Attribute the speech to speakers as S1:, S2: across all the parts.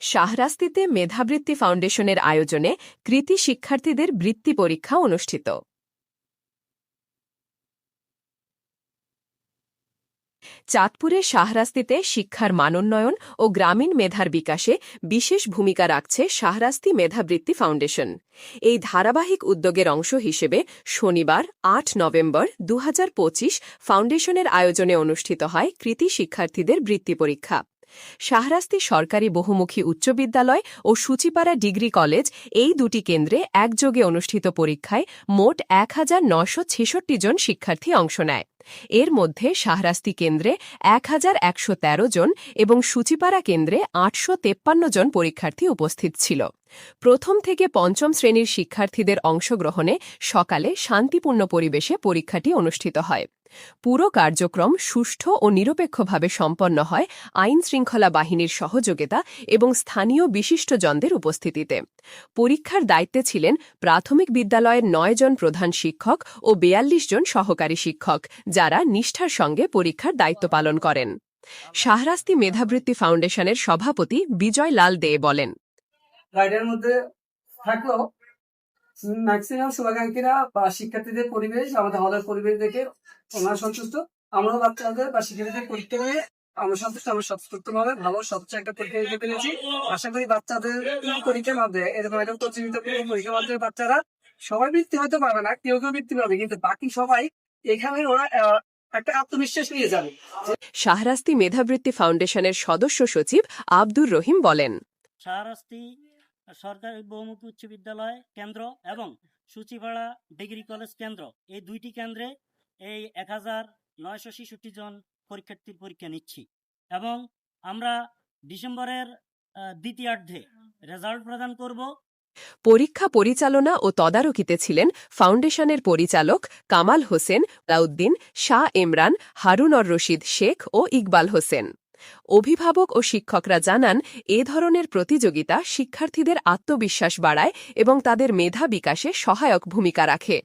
S1: শাহরাস্তিতে মেধাবৃত্তি ফাউন্ডেশনের আয়োজনে কৃতি শিক্ষার্থীদের বৃত্তি পরীক্ষা অনুষ্ঠিত। চাঁদপুরে শাহরাস্তিতে শিক্ষার মানোন্নয়ন ও গ্রামীণ মেধার বিকাশে বিশেষ ভূমিকা রাখছে শাহরাস্তি মেধাবৃত্তি ফাউন্ডেশন। এই ধারাবাহিক উদ্যোগের অংশ হিসেবে শনিবার, আট নভেম্বর দু হাজার পঁচিশ ফাউন্ডেশনের আয়োজনে অনুষ্ঠিত হয় কৃতি শিক্ষার্থীদের বৃত্তি পরীক্ষা। শাহরাস্তি সরকারি বহুমুখী উচ্চ বিদ্যালয় ও সূচিপাড়া ডিগ্রি কলেজ এই দুটি কেন্দ্রে একযোগে অনুষ্ঠিত পরীক্ষায় মোট এক জন শিক্ষার্থী অংশ নেয়। এর মধ্যে শাহরাস্তি কেন্দ্রে এক হাজার একশো তেরো জন এবং সূচিপাড়া কেন্দ্রে আটশো জন পরীক্ষার্থী উপস্থিত ছিল। প্রথম থেকে পঞ্চম শ্রেণির শিক্ষার্থীদের অংশগ্রহণে সকালে শান্তিপূর্ণ পরিবেশে পরীক্ষাটি অনুষ্ঠিত হয়। পুরো কার্যক্রম সুষ্ঠু ও নিরপেক্ষভাবে সম্পন্ন হয় আইন শৃঙ্খলা বাহিনীর সহযোগিতা এবং স্থানীয় বিশিষ্টজনদের উপস্থিতিতে। পরীক্ষার দায়িত্বে ছিলেন প্রাথমিক বিদ্যালয়ের নয় জন প্রধান শিক্ষক ও বেয়াল্লিশ জন সহকারী শিক্ষক, যারা নিষ্ঠার সঙ্গে পরীক্ষার দায়িত্ব পালন করেন। শাহরাস্তি মেধাবৃত্তি ফাউন্ডেশনের সভাপতি বিজয় লাল দে বলেন
S2: গাইডের মধ্যে থাকলেও ম্যাক্সিমাম শুভাকাঙ্ক্ষীরা বা শিক্ষার্থীদের পরিবেশ আমাদের হলের পরিবেশ দেখে ওনারা সন্তুষ্ট। আমরাও বাচ্চাদের বা শিক্ষার্থীদের পরীক্ষা নিয়ে আমরা সন্তুষ্ট আমরা ভালো স্বচ্ছ একটা পরীক্ষা দিতে পেরেছি। আশা করি বাচ্চাদের পরীক্ষার মাধ্যমে এরকম একটা প্রতিযোগিতা পরীক্ষার মাধ্যমে বাচ্চারা সবাই বৃত্তি হয়তো পাবে না কেউ কেউ বৃত্তি পাবে কিন্তু বাকি সবাই এখানে ওরা একটা আত্মবিশ্বাস নিয়ে যাবে।
S1: শাহরাস্তি মেধাবৃত্তি ফাউন্ডেশনের সদস্য সচিব আব্দুর রহিম বলেন।
S3: শাহরাস্তি সরকারি বহুমুখী উচ্চ বিদ্যালয় কেন্দ্র এবং সূচিপাড়া ডিগ্রি কলেজ কেন্দ্র। এই দুইটি কেন্দ্রে এই এক হাজার নয়শো ছেষট্টি জন পরীক্ষার্থীর পরীক্ষা নিচ্ছি এবং আমরা ডিসেম্বরের দ্বিতীয়ার্ধে রেজাল্ট প্রদান করব।
S1: পরীক্ষা পরিচালনা ও তদারকিতে ছিলেন ফাউন্ডেশনের পরিচালক কামাল হোসেন লাউদ্দিন শাহ ইমরান হারুনর রশিদ শেখ ও ইকবাল হোসেন। অভিভাবক ও শিক্ষকরা জানান, এ ধরনের প্রতিযোগিতা শিক্ষার্থীদের আত্মবিশ্বাস বাড়ায় এবং তাদের মেধা বিকাশে সহায়ক ভূমিকা রাখে।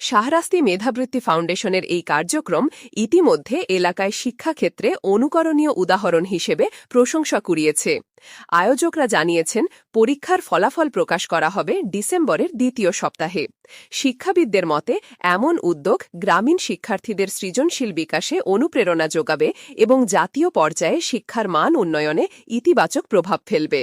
S1: শাহরাস্তি মেধাবৃত্তি ফাউন্ডেশনের এই কার্যক্রম ইতিমধ্যে এলাকায় শিক্ষাক্ষেত্রে অনুকরণীয় উদাহরণ হিসেবে প্রশংসা কুড়িয়েছে। আয়োজকরা জানিয়েছেন, পরীক্ষার ফলাফল প্রকাশ করা হবে ডিসেম্বরের দ্বিতীয় সপ্তাহে। শিক্ষাবিদদের মতে, এমন উদ্যোগ গ্রামীণ শিক্ষার্থীদের সৃজনশীল বিকাশে অনুপ্রেরণা যোগাবে এবং জাতীয় পর্যায়ে শিক্ষার মান উন্নয়নে ইতিবাচক প্রভাব ফেলবে।